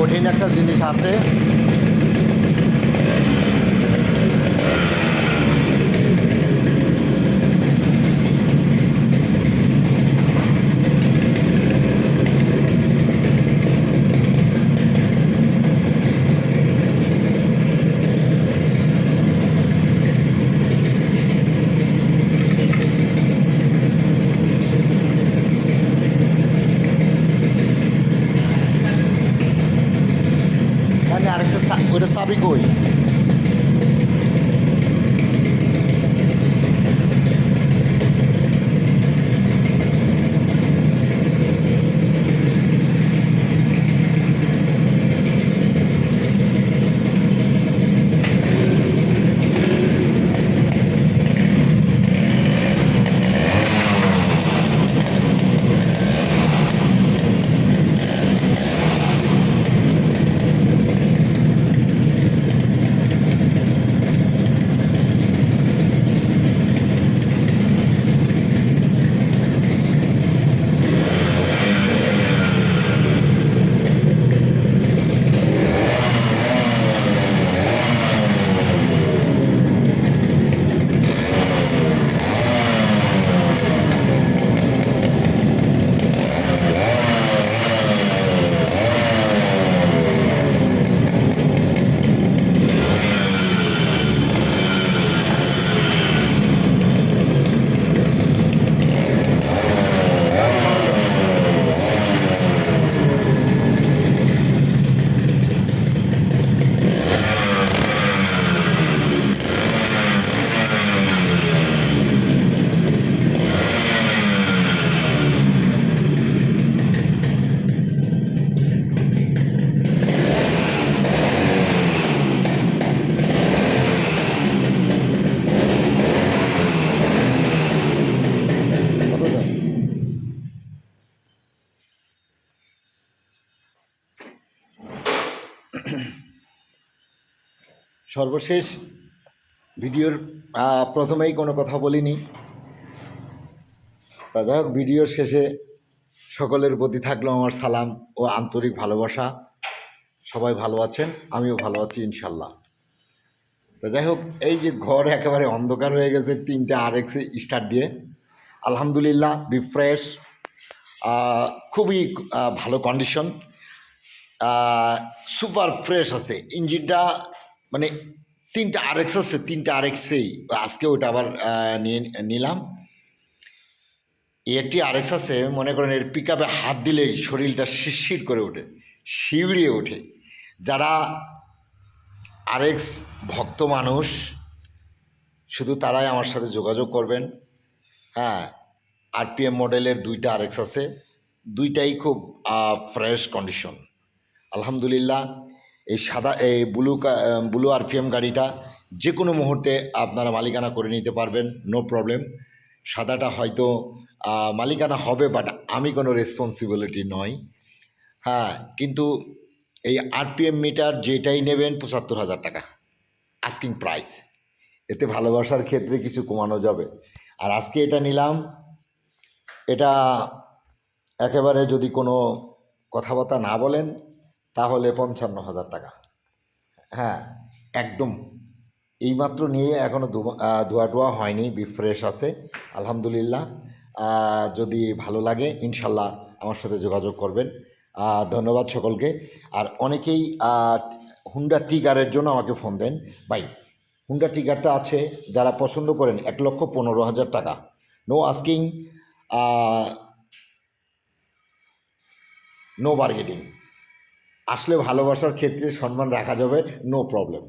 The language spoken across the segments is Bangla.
কঠিন একটা জিনিস আছে। Cuida, sabe, goi. সর্বশেষ ভিডিওর প্রথমেই কোনো কথা বলিনি। তা যাই হোক, ভিডিওর শেষে সকলের প্রতি থাকল আমার সালাম ও আন্তরিক ভালোবাসা। সবাই ভালো আছেন, আমিও ভালো আছি ইনশাল্লাহ তা যাই হোক, এই যে ঘর একেবারে অন্ধকার হয়ে গেছে, তিনটে আর এক্সে স্টার্ট দিয়ে। আলহামদুলিল্লাহ বি ফ্রেশ খুবই ভালো কন্ডিশন সুপার ফ্রেশ আছে। ইঞ্জিনটা মানে তিনটা আরএক্স আছে, তিনটা আরএক্সেই আজকে ওটা আবার নিয়ে, নিলাম। একটি আরএক্স আছে, মনে করেন এর পিক হাত দিলেই শরীরটা শিরশির করে ওঠে শিউড়িয়ে ওঠে। যারা আরএক্স ভক্ত মানুষ, শুধু তারাই আমার সাথে যোগাযোগ করবেন। হ্যাঁ আরপিএম মডেলের দুইটা আরএক্স আছে, দুইটাই খুব ফ্রেশ কন্ডিশন আলহামদুলিল্লাহ, এই সাদা, এই ব্লু ব্লু আরপিএম গাড়িটা যে কোনো মুহূর্তে আপনারা মালিকানা করে নিতে পারবেন নো প্রবলেম সাদাটা হয়তো মালিকানা হবে বাট আমি কোনো রেসপন্সিবিলিটি নয় হ্যাঁ কিন্তু এই আরপিএম মিটার যেটাই নেবেন, পঁচাত্তর হাজার টাকা। আস্কিং প্রাইস এতে ভালোবাসার ক্ষেত্রে কিছু কমানো যাবে। আর আজকে এটা নিলাম, এটা একেবারে যদি কোনো কথাবার্তা না বলেন তাহলে পঞ্চান্ন হাজার টাকা। হ্যাঁ একদম। এইমাত্র নিয়ে এখনও ধোয়া টোয়া হয়নি বি ফ্রেশ আছে, আলহামদুলিল্লাহ। যদি ভালো লাগে, ইনশাল্লাহ আমার সাথে যোগাযোগ করবেন। ধন্যবাদ সকলকে। আর অনেকেই হুন্ডা টিগারের জন্য আমাকে ফোন দেন। ভাই হুন্ডা টিগারটা আছে, যারা পছন্দ করেন, এক লক্ষ পনেরো হাজার টাকা। নো আস্কিং নো বার্গেটিং আসলে ভালোবাসার ক্ষেত্রে সম্মান রাখা যাবে নো প্রবলেম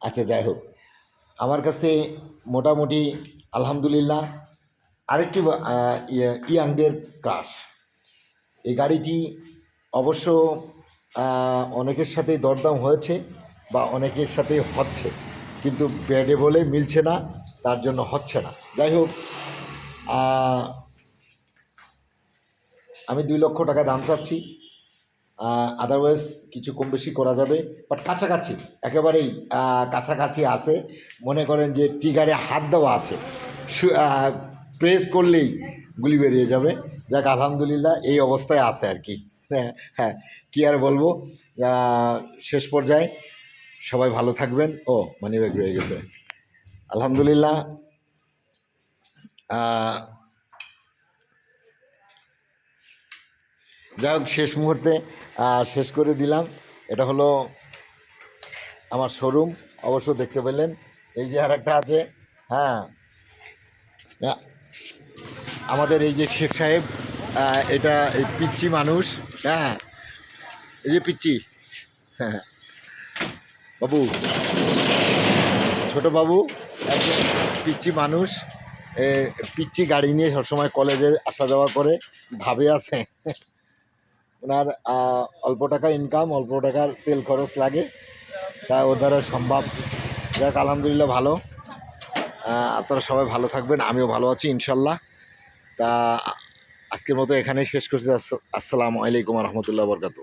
আচ্ছা যাই হোক। আমার কাছে মোটামুটি, আলহামদুলিল্লাহ, আরেকটি ইয়ে- ইয়াংদের ক্রাশ এই গাড়িটি অবশ্য অনেকের সাথে দরদাম হয়েছে বা অনেকের সাথে হচ্ছে, কিন্তু ব্যাডে বলে মিলছে না, তার জন্য হচ্ছে না। যাই হোক আমি দুই লক্ষ টাকা দাম চাচ্ছি। আদারওয়াইজ কিছু কম বেশি করা যাবে। বাট কাছাকাছি, একেবারেই কাছাকাছি আছে। মনে করেন যে টিগারে হাত দেওয়া আছে। প্রেস করলেই গুলি বেরিয়ে যাবে। যাক, আলহামদুলিল্লাহ এই অবস্থায় আছে আর কি। হ্যাঁ হ্যাঁ কী আর বলব? শেষ পর্যায়ে সবাই ভালো থাকবেন। ও মানি ব্যাগ রয়ে গেছে। আলহামদুলিল্লাহ। যাই হোক, শেষ মুহূর্তে শেষ করে দিলাম। এটা হলো আমার শোরুম অবশ্য দেখতে পেলেন। এই যে আর একটা আছে হ্যাঁ। আমাদের এই যে শেখ সাহেব এটা এই পিচ্ছি মানুষ হ্যাঁ। এই যে পিচ্ছি হ্যাঁ। বাবু, ছোট বাবু পিচ্ছি মানুষ পিচ্ছি গাড়ি নিয়ে সবসময় কলেজে আসা যাওয়া করে, ভাবে আছে। ওনার অল্প টাকা ইনকাম অল্প টাকার তেল খরচ লাগে। তা ওর দ্বারা সম্ভব। যাক, আলহামদুলিল্লাহ ভালো। আপনারা সবাই ভালো থাকবেন, আমিও ভালো আছি, ইনশাল্লাহ। তা আজকের মতো এখানেই শেষ করছি। আস- আসসালামু আলাইকুম রহমতুল্লাহ বরকাতু